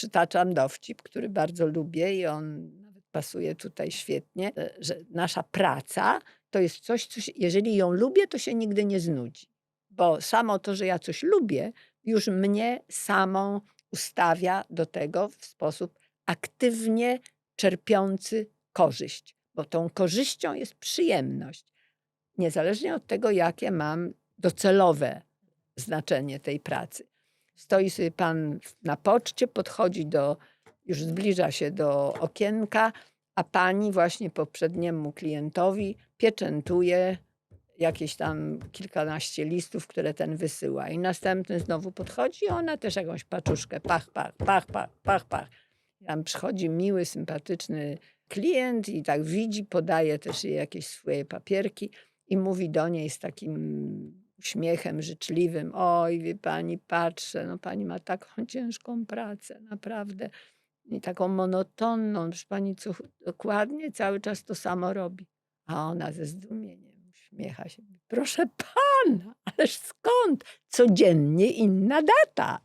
przytaczam dowcip, który bardzo lubię i on nawet pasuje tutaj świetnie, e, że nasza praca to jest coś, co się, jeżeli ją lubię, to się nigdy nie znudzi. Bo samo to, że ja coś lubię, już mnie samą ustawia do tego w sposób aktywnie czerpiący korzyść. Bo tą korzyścią jest przyjemność. Niezależnie od tego, jakie mam docelowe znaczenie tej pracy. Stoi sobie pan na poczcie, podchodzi do, już zbliża się do okienka, a pani właśnie poprzedniemu klientowi pieczętuje jakieś tam kilkanaście listów, które ten wysyła. I następny znowu podchodzi, ona też jakąś paczuszkę, pach, pach, pach, pach, pach, pach. Tam przychodzi miły, sympatyczny klient i tak widzi, podaje też jej jakieś swoje papierki i mówi do niej z takim uśmiechem życzliwym: Oj, wie pani, patrzę, no pani ma taką ciężką pracę, naprawdę. I taką monotonną, że pani co, dokładnie cały czas to samo robi. A ona ze zdumieniem uśmiecha się. Proszę pana, ależ skąd? Codziennie inna data.